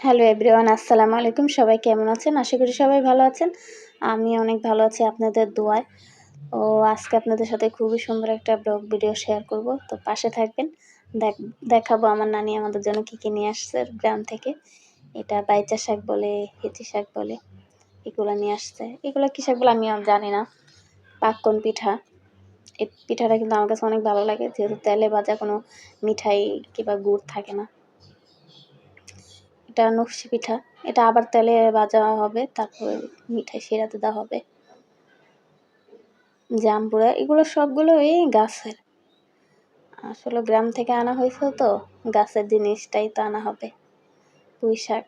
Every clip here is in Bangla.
হ্যালো এভরিওয়ান আসসালামু আলাইকুম সবাই কেমন আছেন? আশা করি সবাই ভালো আছেন। আমি অনেক ভালো আছি আপনাদের দোয়ায়। ও, আজকে আপনাদের সাথে খুবই সুন্দর একটা ব্লগ ভিডিও শেয়ার করব। তো পাশে থাকবেন। দেখ, দেখাবো আমার নানি আমাদের জন্য কী কী নিয়ে আসছে গ্রাম থেকে। এটা বাইচা শাক বলে, হেঁচি শাক বলে, এগুলো নিয়ে আসছে। এগুলো কী শাক বলে আমি জানি না। পাক্কন পিঠা। এই পিঠাটা কিন্তু আমার কাছে অনেক ভালো লাগে। যেহেতু তেলে ভাজা কোনো মিঠাই কিংবা গুড় থাকে না। এটা নকশি পিঠা। এটা আবার তেলে ভাজা হবে, তারপরে মিঠাই শিরাতে দেওয়া হবে। জামপুরা, এগুলো সবগুলো এই গাছের। আসলে গ্রাম থেকে আনা হয়েছে তো, গাছের জিনিসটাই তো আনা হবে। পুঁই শাক।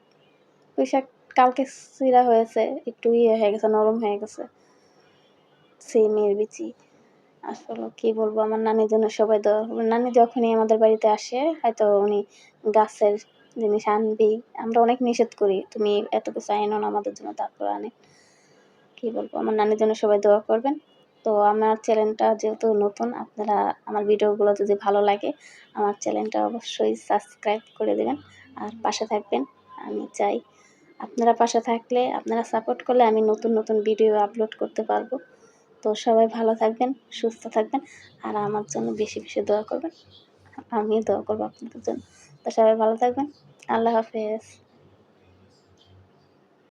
পুঁই শাক কালকে চিরা হয়েছে, একটু ইয়ে হয়ে গেছে, নরম হয়ে গেছে। সিমের বিচি। আসলে কি বলব, আমার নানির জন্য সবাই তো নানি যখনই আমাদের বাড়িতে আসে, হয়তো উনি গাছের জিনিস আনবি আমরা অনেক নিষেধ করি, তুমি এত কিছু আইনো না, আমাদের জন্য তারপর আনে। কি বলব, আমার নানির জন্য সবাই দোয়া করবেন। তো আমার চ্যানেলটা যেহেতু নতুন, আপনারা আমার ভিডিওগুলো যদি ভালো লাগে, আমার চ্যানেলটা অবশ্যই সাবস্ক্রাইব করে দেবেন। আর পাশে থাকবেন, আমি চাই আপনারা পাশে থাকলে, আপনারা সাপোর্ট করলে আমি নতুন নতুন ভিডিও আপলোড করতে পারব। তো সবাই ভালো থাকবেন, সুস্থ থাকবেন, আর আমার জন্য বেশি বেশি দোয়া করবেন। আমিও দোয়া করব আপনাদের জন্য। তো সবাই ভালো থাকবেন। আল্লাহ হাফেজ।